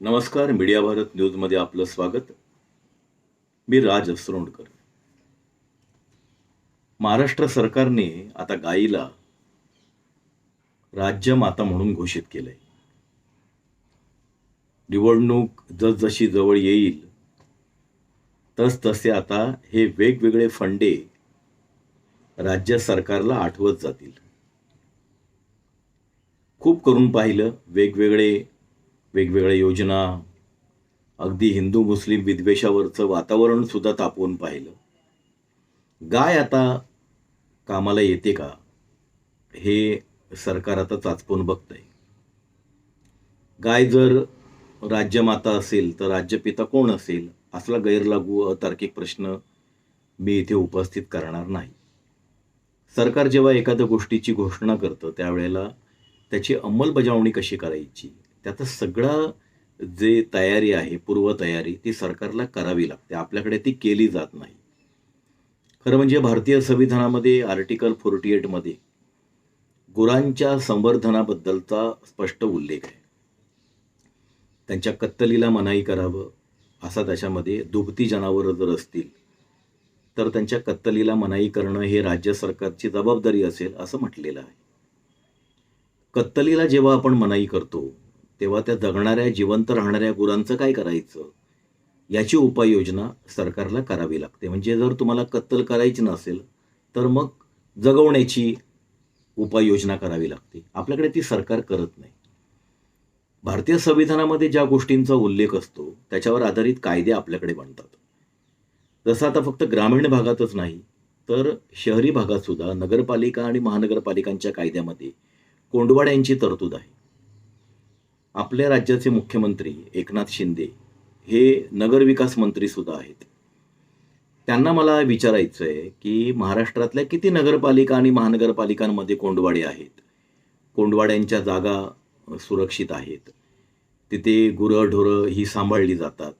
नमस्कार मीडिया भारत न्यूजमध्ये आपलं स्वागत. मी राज असरोंडकर महाराष्ट्र सरकारने आता गाईला राज्यमाता म्हणून घोषित केलंय. निवडणूक जसजशी जवळ येईल तस तसे आता हे वेगवेगळे फंडे राज्य सरकारला आठवत जातील. खूप करून पाहिलं वेगवेगळे वेगवेगळ्या योजना अगदी हिंदू मुस्लिम विद्वेषावरचं वातावरण सुद्धा तापवून पाहिलं. गाय आता कामाला येते का? हे सरकार आता चाचपून बघतंय. गाय जर राज्यमाता असेल तर राज्यपिता कोण असेल? असला गैरलागू अतार्किक प्रश्न मी इथे उपस्थित करणार नाही. सरकार जेव्हा एखाद्या गोष्टीची घोषणा करतं त्यावेळेला त्याची अंमलबजावणी कशी करायची? त्याचं सगळं जे तयारी आहे पूर्वतयारी ती सरकारला करावी लागते. आपल्याकडे ती केली जात नाही. खरं म्हणजे भारतीय संविधानामध्ये आर्टिकल फोर्टी एटमध्ये गुरांच्या संवर्धनाबद्दलचा स्पष्ट उल्लेख आहे. त्यांच्या कत्तलीला मनाई करावं असा त्याच्यामध्ये दुभती जनावरं जर असतील तर त्यांच्या कत्तलीला मनाई करणं हे राज्य सरकारची जबाबदारी असेल असं म्हटलेलं आहे. कत्तलीला जेव्हा आपण मनाई करतो तेव्हा त्या जगणाऱ्या जिवंत राहणाऱ्या गुरांचं काय करायचं? याची उपाययोजना सरकारला करावी लागते. म्हणजे जर तुम्हाला कत्तल करायची नसेल तर मग जगवण्याची उपाययोजना करावी लागते. आपल्याकडे ती सरकार करत नाही. भारतीय संविधानामध्ये ज्या गोष्टींचा उल्लेख असतो त्याच्यावर आधारित कायदे आपल्याकडे बनतात. जसं आता फक्त ग्रामीण भागातच नाही तर शहरी भागात सुद्धा नगरपालिका आणि महानगरपालिकांच्या कायद्यामध्ये कोंडवाड्यांची तरतूद आहे. आपल्या राज्याचे मुख्यमंत्री एकनाथ शिंदे हे नगरविकास मंत्री सुद्धा आहेत. त्यांना मला विचारायचं आहे की महाराष्ट्रातल्या किती नगरपालिका आणि महानगरपालिकांमध्ये कोंडवाडे आहेत? कोंडवाड्यांच्या जागा सुरक्षित आहेत. तिथे गुरंढोरं ही सांभाळली जातात.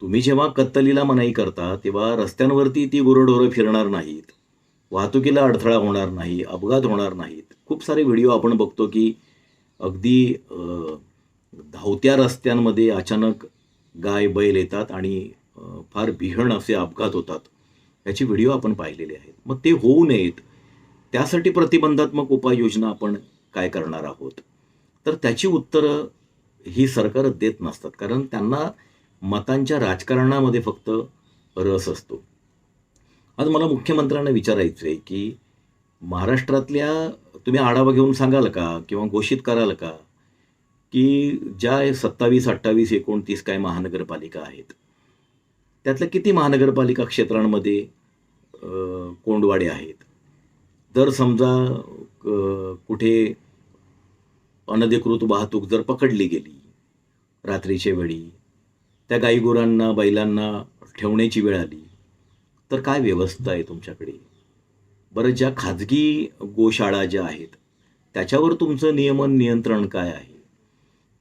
तुम्ही जेव्हा कत्तलीला मनाई करता तेव्हा रस्त्यांवरती ती गुरंढोरं फिरणार नाहीत. वाहतुकीला अडथळा होणार नाही अपघात होणार नाहीत. खूप सारे व्हिडिओ आपण बघतो की अगदी धावत्या रस्त्यांमध्ये अचानक गाय बैल येतात आणि फार भीषण असे अपघात होतात. याचे व्हिडिओ आपण पाहिलेले आहेत. मग ते होऊ नयेत. त्यासाठी प्रतिबंधात्मक उपाययोजना आपण काय करणार आहोत? तर त्याची उत्तरं ही सरकार देत नसतात. कारण त्यांना मतांच्या राजकारणामध्ये फक्त रस असतो. आज मला मुख्यमंत्र्यांना विचारायचं आहे की महाराष्ट्रातल्या तुम्ही आढावा घेऊन सांगाल का? किंवा घोषित कराल का? की ज्या सत्तावीस अठ्ठावीस एकोणतीस काय महानगरपालिका आहेत त्यातल्या किती महानगरपालिका क्षेत्रांमध्ये कोंडवाडे आहेत? जर समजा कुठे अनधिकृत वाहतूक जर पकडली गेली रात्रीच्या वेळी त्या गाईगुरांना बैलांना ठेवण्याची वेळ आली तर काय व्यवस्था आहे तुमच्याकडे? बरं ज्या खाजगी गोशाळा ज्या आहेत त्याच्यावर तुमचं नियमन नियंत्रण काय आहे?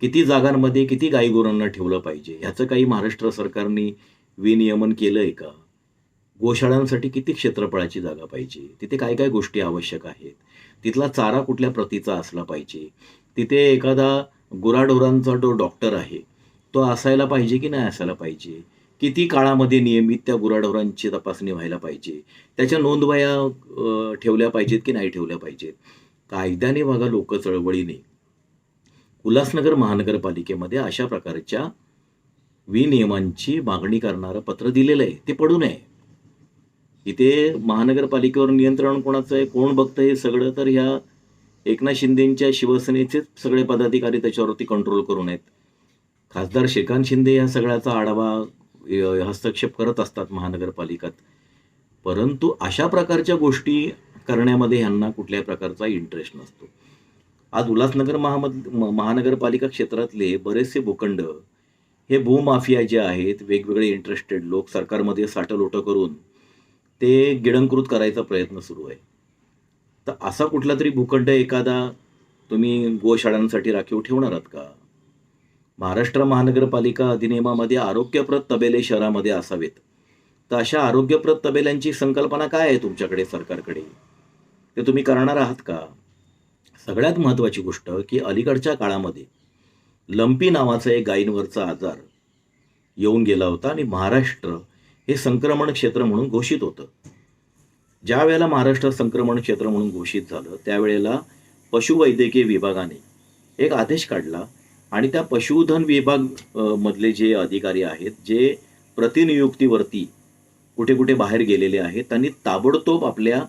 किती जागांमध्ये किती गाईगुरांना ठेवलं पाहिजे? ह्याचं काही महाराष्ट्र सरकारने विनियमन केलं आहे का? गोशाळांसाठी किती क्षेत्रफळाची जागा पाहिजे? तिथे काय काय गोष्टी आवश्यक आहेत? तिथला चारा कुठल्या प्रतीचा असला पाहिजे? तिथे एखादा गुराढोरांचा जो डॉक्टर आहे तो असायला पाहिजे की नाही असायला पाहिजे? किती काळामध्ये नियमित त्या गुराढोरांची तपासणी व्हायला पाहिजे? त्याच्या नोंदवया ठेवल्या पाहिजेत की नाही ठेवल्या पाहिजेत? कायद्याने बघा लोक चळवळीने. उल्हासनगर महानगरपालिकेमध्ये अशा प्रकारच्या विनियमांची मागणी करणारं पत्र दिलेलं आहे. ते पडू नये. इथे महानगरपालिकेवर नियंत्रण कोणाचं आहे कोण बघतं हे सगळं तर ह्या एकनाथ शिंदेंच्या शिवसेनेचेच सगळे पदाधिकारी त्याच्यावरती कंट्रोल करून आहेत खासदार श्रीकांत शिंदे या सगळ्याचा आढावा हस्तक्षेप करत असतात महानगरपालिकात. परंतु अशा प्रकारच्या गोष्टी करण्यामध्ये ह्यांना कुठल्याही प्रकारचा इंटरेस्ट नसतो. आज उल्हासनगर महामद म- महानगरपालिका क्षेत्रातले बरेचसे भूखंड हे भूमाफिया जे आहेत वेगवेगळे इंटरेस्टेड लोक सरकारमध्ये साठलोटं करून ते गिळंकृत करायचा प्रयत्न सुरू आहे. तर असा कुठला तरी भूखंड एखादा तुम्ही गोशाळांसाठी राखीव ठेवणार आहात का? महाराष्ट्र महानगरपालिका अधिनियमामध्ये आरोग्यप्रद तबेले शहरामध्ये असावेत. तर अशा आरोग्यप्रद तबेल्यांची संकल्पना काय आहे तुमच्याकडे सरकारकडे? ते तुम्ही करणार आहात का? सगळ्यात महत्त्वाची गोष्ट की अलीकडच्या काळामध्ये लंपी नावाचा एक गायींवरचा आजार येऊन गेला होता आणि महाराष्ट्र हे संक्रमण क्षेत्र म्हणून घोषित होतं. ज्या वेळेला महाराष्ट्र संक्रमण क्षेत्र म्हणून घोषित झालं त्यावेळेला पशुवैद्यकीय विभागाने एक आदेश काढला आणि त्या पशुधन विभाग मधले जे अधिकारी आहेत जे प्रतिनियुक्तीवरती कुठे कुठे बाहेर गेलेले आहेत त्यांनी ताबडतोब आपल्या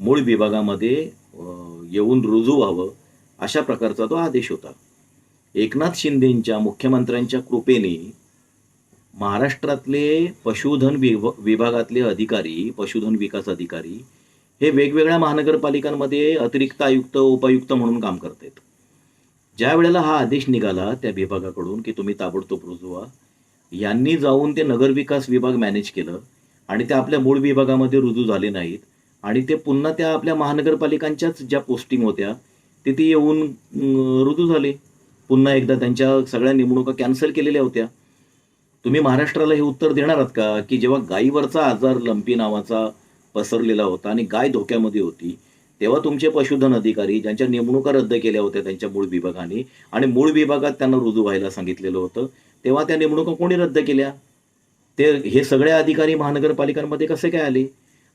मूळ विभागामध्ये येऊन रुजू व्हावं अशा प्रकारचा तो आदेश होता. एकनाथ शिंदेंच्या मुख्यमंत्र्यांच्या कृपेने महाराष्ट्रातले पशुधन विभ विभागातले अधिकारी पशुधन विकास अधिकारी हे वेगवेगळ्या महानगरपालिकांमध्ये अतिरिक्त आयुक्त उपायुक्त म्हणून काम करत आहेत ज्या वेळेला हा आदेश निघाला त्या विभागाकडून की तुम्ही ताबडतोब रुजवा यांनी जाऊन ते नगरविकास विभाग मॅनेज केलं आणि ते आपल्या मूळ विभागामध्ये रुजू झाले नाहीत आणि ते पुन्हा त्या आपल्या महानगरपालिकांच्याच ज्या पोस्टिंग होत्या तिथे येऊन रुजू झाले. पुन्हा एकदा त्यांच्या सगळ्या नेमणुका कॅन्सल केलेल्या होत्या. तुम्ही महाराष्ट्राला हे उत्तर देणार आहात का? की जेव्हा गायीवरचा आजार लंपी नावाचा पसरलेला होता आणि गाय धोक्यामध्ये होती तेव्हा तुमचे पशुधन अधिकारी ज्यांच्या नेमणुका रद्द केल्या होत्या त्यांच्या मूळ विभागाने आणि मूळ विभागात त्यांना रुजू व्हायला सांगितलेलं होतं तेव्हा त्या नेमणुका कोणी रद्द केल्या? ते हे सगळे अधिकारी महानगरपालिकांमध्ये कसे काय आले?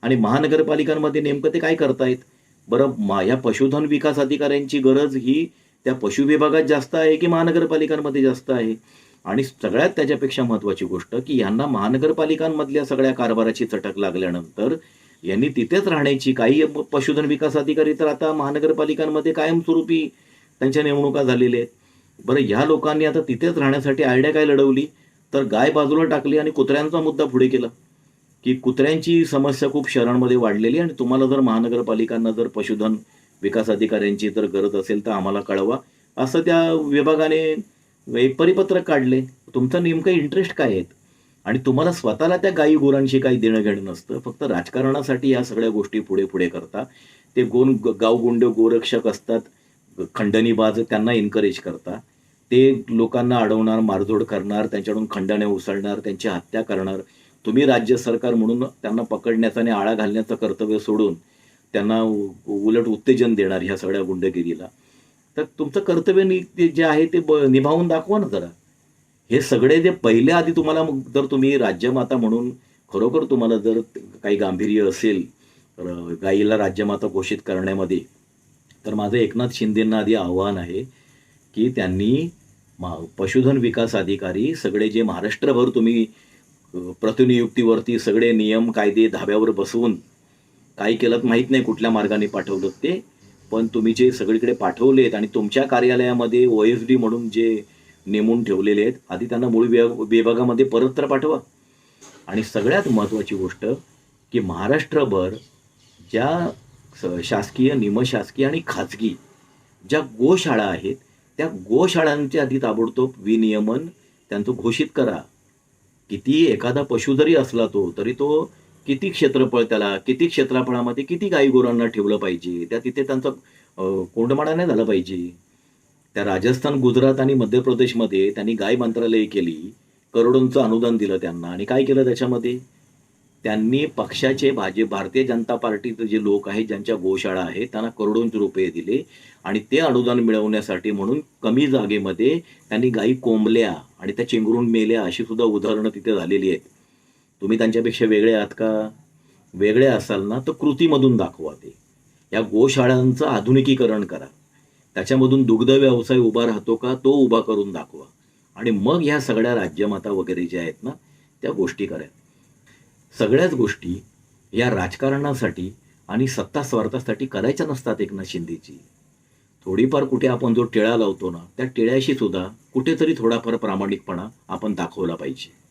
आणि महानगरपालिकांमध्ये नेमकं ते काय करतायत? बरं मा या पशुधन विकास अधिकाऱ्यांची गरज ही त्या पशु विभागात जास्त आहे की महानगरपालिकांमध्ये जास्त आहे? आणि सगळ्यात त्याच्यापेक्षा महत्त्वाची गोष्ट की यांना महानगरपालिकांमधल्या सगळ्या कारभाराची चटक लागल्यानंतर यांनी तिथेच राहण्याची काही पशुधन विकास अधिकारी तर आता महानगरपालिकांमध्ये कायमस्वरूपी त्यांच्या नेमणुका झालेल्या आहेत. बरं ह्या लोकांनी आता तिथेच राहण्यासाठी आयडिया काय लढवली? तर गाय बाजूला टाकली आणि कुत्र्यांचा मुद्दा पुढे केला. की कुत्र्यांची समस्या खूप शहरांमध्ये वाढलेली आहे आणि तुम्हाला जर महानगरपालिकांना जर पशुधन विकास अधिकाऱ्यांची जर गरज असेल तर आम्हाला कळवा. असं त्या विभागाने एक परिपत्रक काढले तुमचं नेमकं इंटरेस्ट काय आहेत? आणि तुम्हाला स्वतःला त्या गायी गोरांशी काही देणं घेणं नसतं. फक्त राजकारणासाठी या सगळ्या गोष्टी पुढे पुढे करता. ते गोन गावगुंड गोरक्षक असतात. खंडणीबाज त्यांना एनकरेज करता. ते लोकांना अडवणार मारझोड करणार त्यांच्याकडून खंडण्या उसळणार त्यांची हत्या करणार. तुम्ही राज्य सरकार म्हणून त्यांना पकडण्याचं आणि आळा घालण्याचं कर्तव्य सोडून त्यांना उलट उत्तेजन देणार ह्या सगळ्या गुंडगिरीला. तर तुमचं कर्तव्य नि- ते जे आहे ते ब- निभावून दाखवा ना जरा. हे सगळे जे पहिले आधी तुम्हाला जर तुम्ही राज्यमाता म्हणून खरोखर तुम्हाला जर काही गांभीर्य असेल गाईला राज्यमाता घोषित करण्यामध्ये तर माझं एकनाथ शिंदेंना आधी आव्हान आहे की त्यांनी मा पशुधन विकास अधिकारी सगळे जे महाराष्ट्रभर तुम्ही प्रतिनियुक्तीवरती सगळे नियम कायदे धाब्यावर बसवून काय केलं माहीत नाही कुठल्या मार्गाने पाठवलं ते पण तुम्ही जे सगळीकडे पाठवलेत आणि तुमच्या कार्यालयामध्ये ओ एस डी म्हणून जे नेमून ठेवलेले आहेत. आधी त्यांना मूळ विभागामध्ये परत तर पाठवा. आणि सगळ्यात महत्त्वाची गोष्ट की महाराष्ट्रभर ज्या स- शासकीय निमशासकीय आणि खाजगी ज्या गोशाळा आहेत त्या गोशाळांचे आधी ताबडतोब विनियमन त्यांचं घोषित करा. किती एखादा पशु जरी असला तो तरी तो किती क्षेत्रफळ त्याला किती क्षेत्रफळामध्ये किती गाई गुरांना ठेवलं पाहिजे? त्या तिथे त्यांचा कोंडमाडा नाही झाला पाहिजे. त्या राजस्थान गुजरात आणि मध्य प्रदेशमध्ये त्यांनी गाय मंत्रालय केली करोडोंचं अनुदान दिलं त्यांना. आणि काय केलं त्याच्यामध्ये? त्यांनी पक्षाचे भाजे भारतीय जनता पार्टीचे जे लोक आहेत ज्यांच्या गोशाळा आहेत त्यांना करोडोंचे रुपये दिले. आणि ते अनुदान मिळवण्यासाठी म्हणून कमी जागेमध्ये त्यांनी गायी कोंबल्या आणि त्या चेंगरून मेल्या अशी सुद्धा उदाहरणं तिथे झालेली आहेत. तुम्ही त्यांच्यापेक्षा वेगळे आहात का? वेगळे असाल ना तर कृतीमधून दाखवा ते. या गोशाळांचं आधुनिकीकरण करा. त्याच्यामधून दुग्ध व्यवसाय उभा राहतो का तो उभा करून दाखवा. आणि मग ह्या सगळ्या राज्यमाता वगैरे ज्या आहेत ना त्या गोष्टी करा सगळ्याच गोष्टी या राजकारणासाठी आणि सत्ता स्वार्थासाठी करायच्या नसतात एकनाथ शिंदेची. थोडीफार कुठे आपण जो टिळा लावतो ना त्या टिळ्याशी सुद्धा कुठेतरी थोडाफार प्रामाणिकपणा आपण दाखवला पाहिजे.